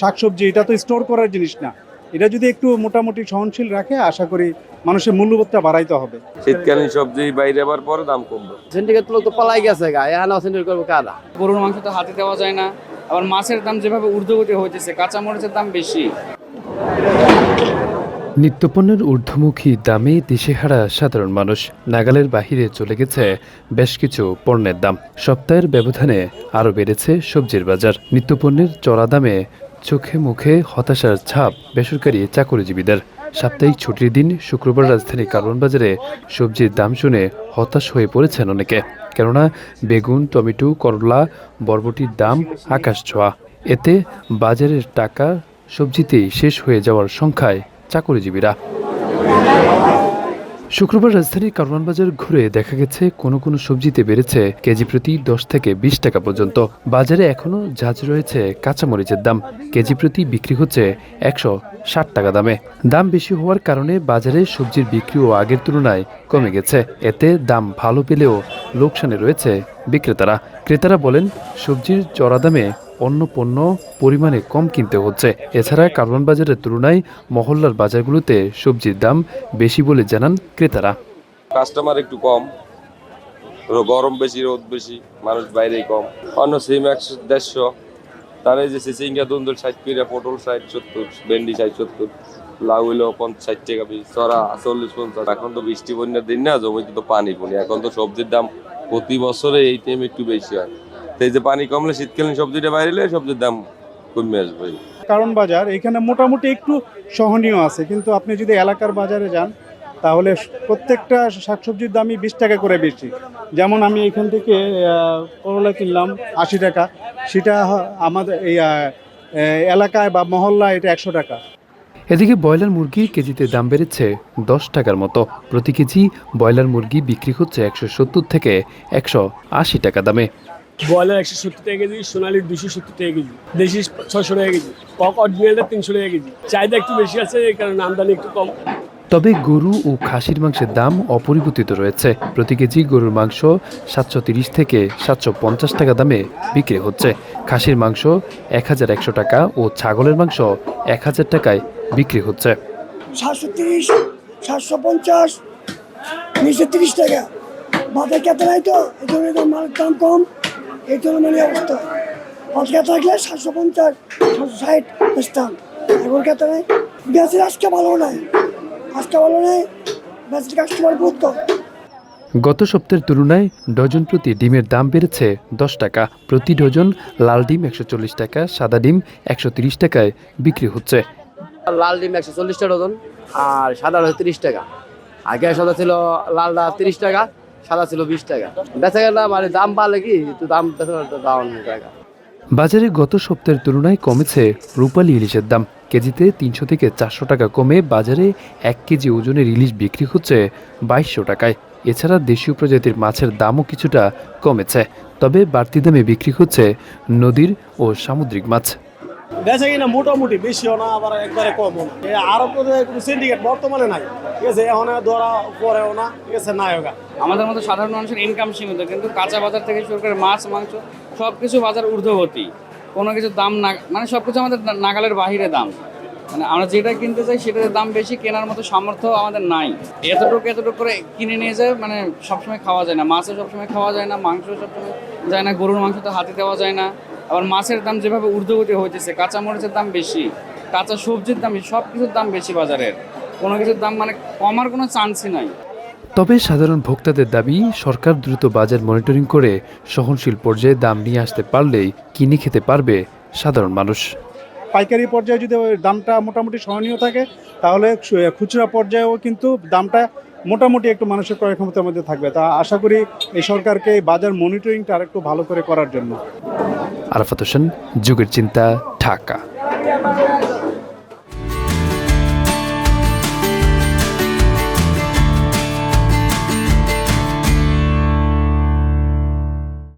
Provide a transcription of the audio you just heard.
শাকসবজি এটা তো স্টোর করার জিনিস না। এটা যদি একটু মোটামুটি সহনশীল রাখে আশা করি মানুষের মূল্যবোধটা বাড়াইতে হবে। শীতকালীন সবজি বাইরে আবার পরে দাম কমবে। সিন্ডিকেট লোক তো পালাই গেছে গা এখানে সিন্ডিকেট করব কারা? গরুর মাংস তো হাতে দেওয়া যায় না। আবার মাছের দাম যেভাবে ঊর্ধ্বগতি হইতেছে কাঁচা মরিচের দাম বেশি। নিত্যপণ্যের ঊর্ধ্বমুখী দামে দিশেহারা সাধারণ মানুষ নাগালের বাহিরে চলে গেছে বেশ কিছু পণ্যের দাম। সপ্তাহের ব্যবধানে আরও বেড়েছে সবজির বাজার। নিত্যপণ্যের চড়া দামে চোখে মুখে হতাশার ছাপ বেসরকারি চাকরিজীবীদের। সাপ্তাহিক ছুটির দিন শুক্রবার রাজধানী কারণ বাজারে সবজির দাম শুনে হতাশ হয়ে পড়েছেন অনেকে, কেননা বেগুন, টমেটো, করলা, বরবটির দাম আকাশ ছোঁয়া। এতে বাজারের টাকা সবজিতেই শেষ হয়ে যাওয়ার সংখ্যায় চাকরিজীবীরা। শুক্রবার রাজধানীর কারওয়ান বাজার ঘুরে দেখা গেছে, কোনো কোনো সবজিতে বেড়েছে কেজি প্রতি দশ থেকে বিশ টাকা পর্যন্ত। বাজারে এখনও ঝাঁজ রয়েছে কাঁচামরিচের দাম। কেজি প্রতি বিক্রি হচ্ছে একশো ষাট টাকা দামে। দাম বেশি হওয়ার কারণে বাজারে সবজির বিক্রিও আগের তুলনায় কমে গেছে। এতে দাম ভালো পেলেও লোকসানে রয়েছে বিক্রেতারা। ক্রেতারা বলেন, সবজির চড়া দামে অন্য পণ্য পরিমাণে কম কিনতে হচ্ছে। এছাড়া কারওয়ান বাজারের তুলনায় মহল্লার বাজারগুলোতে সবজির দাম বেশি বলে জানান ক্রেতারা। কাস্টমার একটু কম গরম বেশি, রোদ বেশি, মানুষ বাইরেই কম। অন্য সিম একশো দেড়শো, তার যে সিসিঙ্গা, দুন্দুল ষাট কিরা পটল ষাট, সত্তর, ভেন্ডি ষাট, সত্তর, লাউ হইল পঞ্চাশ, ষাট টাকা পিস, চড়া চল্লিশ, পঞ্চাশ। এখন তো বৃষ্টি, বন্যার দিন না, জমিতে তো পানি, পনি। এখন তো সবজির দাম প্রতি বছরে এই টাইম একটু বেশি হয়। তো এই যে পানি কমলে শীতকালীন সবজিটা বাইরে সবজির দাম কমে আসবে। কারণ বাজার এখানে মোটামুটি একটু সহনীয় আছে কিন্তু আপনি যদি এলাকার বাজারে যান তাহলে প্রত্যেকটা শাকসবজির দামই বিশ টাকা করে বেশি। যেমন আমি এখান থেকে করলা কিনলাম আশি টাকা সেটা আমাদের এই এলাকায় বা মহল্লায় এটা একশো টাকা। এদিকে ব্রয়লার মুরগি কেজিতে দাম বেড়েছে দশ টাকার মতো। প্রতি কেজি ব্রয়লার মুরগি বিক্রি হচ্ছে একশো সত্তর থেকে একশো আশি টাকা দামে। ব্রয়লার একশো সত্তর টাকা কেজি সোনালির দুশো সত্তর টাকা কেজি দেশি ছশো টাকা কেজি কক অরিজিনালটা তিনশো টাকা কেজি। চাহিদা একটু বেশি আছে এই কারণে আমদানি একটু কম। তবে গরু ও খাসির মাংসের দাম অপরিবর্তিত রয়েছে। প্রতি কেজি গরুর মাংস সাতশো তিরিশ থেকে সাতশো পঞ্চাশ টাকা দামে বিক্রি হচ্ছে। খাসির মাংস এক হাজার একশো টাকা ও ছাগলের মাংস এক হাজার টাকায় বিক্রি হচ্ছে। সাতশো তিরিশ সাতশো পঞ্চাশ নিচে তিরিশ টাকা। বাজার খেতে নাই তো এই জন্য মালের দাম কম। এই মানে অবস্থা। আজকে থাকলে সাতশো পঞ্চাশ সাতশো ষাট বেচতাম এখন খেতে নাই বেচের আজকে ভালো নাই আজকে ভালো নাই বেচের কাস্টমার বহুত কম। গত সপ্তাহের তুলনায় ডজন প্রতি ডিমের দাম বেড়েছে দশ টাকা। প্রতি ডজন লাল ডিম একশো চল্লিশ টাকা সাদা ডিম একশো তিরিশ টাকায় বিক্রি হচ্ছে। লাল ডিম একশো চল্লিশ টাকা ডজন আর সাদা তিরিশ টাকা। আগে সাদা ছিল লালটা তিরিশ টাকা সাদা ছিল বিশ টাকা। বেচা গেল মানে দাম বাড়লে কি, একটু দাম দাম টাকা বাজারে গত সপ্তাহের তুলনায় কমেছে রূপালী ইলিশের দাম। কেজিতে তিনশো থেকে চারশো টাকা কমে বাজারে এক কেজি ওজনের ইলিশ বিক্রি হচ্ছে বাইশশো টাকায়। এছাড়া দেশীয় প্রজাতির মাছের দামও কিছুটা কমেছে। তবে বাড়তি দামে বিক্রি হচ্ছে নদীর ও সামুদ্রিক মাছ। বেচা কিনা মোটামুটি বেশিও না, আবার একবারে কমও না। আরব কোনো সিন্ডিকেট বর্তমানে নাই। ঠিক আছে, এখন ধরা পরেও না, ঠিক আছে, নাই হোক আমাদের মতো সাধারণ মানুষের ইনকাম সীমিত, কিন্তু কাঁচা বাজার থেকে শুরু করে মাছ, মাংস সব কিছু বাজার ঊর্ধ্বগতি। কোনো কিছু দাম না মানে সব কিছু আমাদের নাগালের বাহিরে দাম। মানে আমরা যেটা কিনতে চাই সেটার দাম বেশি, কেনার মতো সামর্থ্য আমাদের নাই। এতটুকু এতটুকু করে কিনে নিয়ে যায় মানে সবসময় খাওয়া যায় না। মাছও সবসময় খাওয়া যায় না মাংস সবসময় যায় না, গরুর মাংস তো হাতে দেওয়া যায় না। আবার মাছের দাম যেভাবে ঊর্ধ্বগতি হইতেছে কাঁচা মরিচের দাম বেশি কাঁচা সবজির দাম সব কিছুর দাম বেশি বাজারের। কোনো কিছুর দাম মানে কমার কোনো চান্সই নাই। তবে সাধারণ ভোক্তাদের দাবি সরকার দ্রুত বাজার মনিটরিং করে সহনশীল পর্যায়ে দাম নিয়ে আসতে পারলেই কিনে খেতে পারবে সাধারণ মানুষ। পাইকারি পর্যায়ে যদি ওই দামটা মোটামুটি সহনীয় থাকে তাহলে খুচরা পর্যায়েও কিন্তু দামটা মোটামুটি একটু মানুষের ক্রয় ক্ষমতার মধ্যে থাকবে। তা আশা করি এই সরকারকে এই বাজার মনিটরিংটা আরেকটু ভালো করে করার জন্য। আরাফাত হোসেন যুগের চিন্তা ঢাকা।